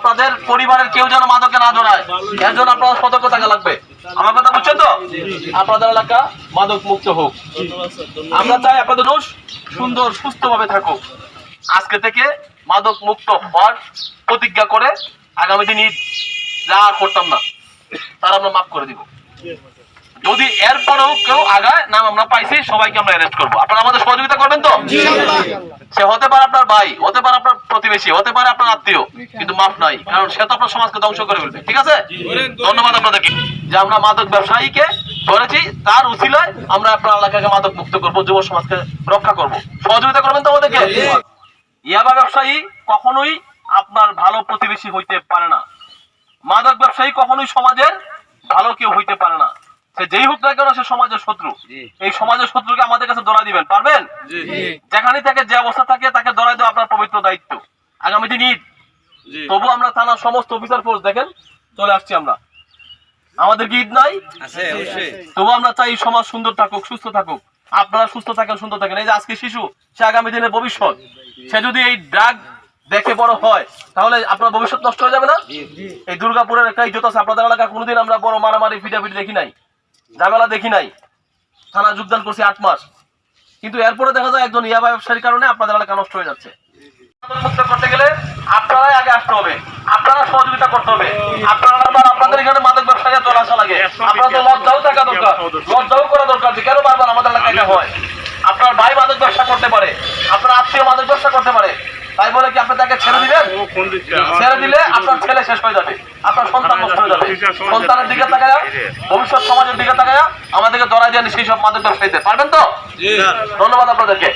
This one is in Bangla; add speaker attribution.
Speaker 1: আপনাদের পরিবারের কেউ যেন মাদকে না জড়ায়, এর জন্য আপনার সতর্ক থাকা লাগবে। আমার কথা বুঝছেন তো? আপনাদের এলাকা মাদক মুক্ত হোক। আমরা চাই আপনাদের মানুষ সুন্দর, সুস্থভাবে থাকুক। আজকে থেকে মাদক মুক্ত হওয়ার প্রতিজ্ঞা করে আগামী দিন ঈদ যা করতাম না, তার আমরা মাফ করে দিব। যদি এরপরেও কেউ আগায় নাম আমরা পাইছি সবাইকে আমরা অ্যারেস্ট করব। আপনারা আমাদের সহযোগিতা করবেন তো? সে হতে পারে আপনার ভাই হতে পারে আপনার প্রতিবেশী হতে পারে আপনার আত্মীয় কিন্তু মাফ নাই কারণ সে তো আপনার সমাজকে ধ্বংস করে ফেলবে ঠিক আছে? ধন্যবাদ আপনাদেরকে। যে আমরা মাদক ব্যবসায়ীকে ধরেছি তার উচিলায় আমরা আপনার এলাকাকে মাদক মুক্ত করব যুব সমাজকে রক্ষা করব। সহযোগিতা করবেন তো আমাদেরকে? ইয়াবা ব্যবসায়ী কখনোই আপনার ভালো প্রতিবেশী হইতে পারে না। মাদক ব্যবসায়ী কখনোই সমাজের ভালো কেউ হইতে পারে না। সে যেই হোক না কেন সে সমাজের শত্রু। এই সমাজের শত্রুকে আমাদের কাছে দিবেন পারবেন? যেখানে থেকে যে অবস্থা থাকে তাকে দেওয়া আপনার পবিত্র দায়িত্ব। আগামী দিন ঈদ। তবু আমরা থানার সমস্ত অফিসার ফোর্স দেখেন চলে আসছি আমরা। আমাদের কি ঈদ নাই? তবু আমরা চাই সমাজ সুন্দর থাকুক সুস্থ থাকুক। আপনারা সুস্থ থাকেন সুন্দর থাকেন। এই যে আজকে শিশু সে আগামী দিনের ভবিষ্যৎ। সে যদি এই ড্রাগ দেখে বড় হয় তাহলে আপনার ভবিষ্যৎ নষ্ট হয়ে যাবে না? এই দুর্গাপুরের একটা ইজ্জত আছে। আপনাদের এলাকা কোনোদিন আমরা বড় মারামারি ফিটাফিটি দেখি নাই। ঝামেলা দেখি নাই। থানা যোগদান করছি আট মাস। কিন্তু এরপরে দেখা যায় একজন ইয়াবা ব্যবসায়ীর কারণে আপনাদের এলাকা নষ্ট হয়ে যাচ্ছে। করতে গেলে আপনারাই আগে আসতে হবে। আপনারা সহযোগিতা করতে হবে। আপনারা আপনাদের এখানে মাদক ব্যবসায়ীরা চলে আসা লাগে আপনারা লজ্জাও থাকা দরকার। লজ্জাও করা দরকার যে কেন বারবার আমাদের এলাকায় হয়? আপনার ভাই মাদক ব্যবসা করতে পারে। আপনার আত্মীয় মাদক ব্যবসা করতে পারে। তাই বলে কি আপনি তাকে ছেড়ে দিবেন? ছেড়ে দিলে আপনার ছেলে শেষ হয়ে যাবে। আপনার সন্তান সন্তানের দিকে তাকায় ভবিষ্যৎ সমাজের দিকে তাকায় আমাদেরকে ধরা দিয়ে সেই সব মাদক ব্যবসায়ীদের পারবেন তো? ধন্যবাদ আপনাদেরকে।